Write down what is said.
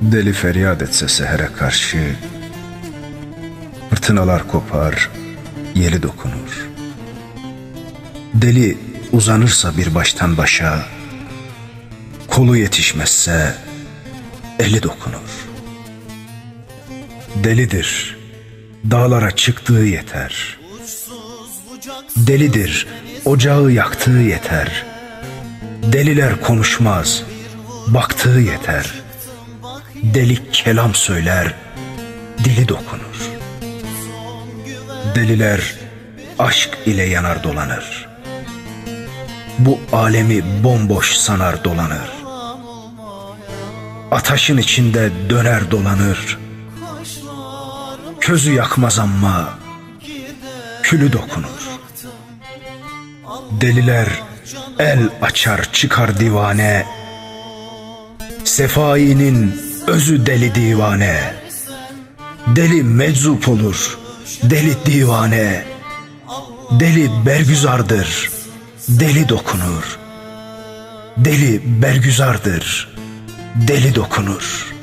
Deli feryat etse sehere karşı Fırtınalar kopar, yeli dokunur. Deli uzanırsa bir baştan başa Kolu yetişmezse eli dokunur. Delidir, dağlara çıktığı yeter. Delidir, ocağı yaktığı yeter. Deliler konuşmaz, baktığı yeter. Deli kelam söyler, dili dokunur. Deliler aşk ile yanar dolanır. Bu alemi bomboş sanar dolanır. Ataşın içinde döner dolanır. Közü yakmaz ama külü dokunur. Deliler el açar çıkar divane. Sefainin özü deli divane. Deli meczup olur, deli divane. Deli bergüzardır, deli dokunur. Deli bergüzardır, deli dokunur.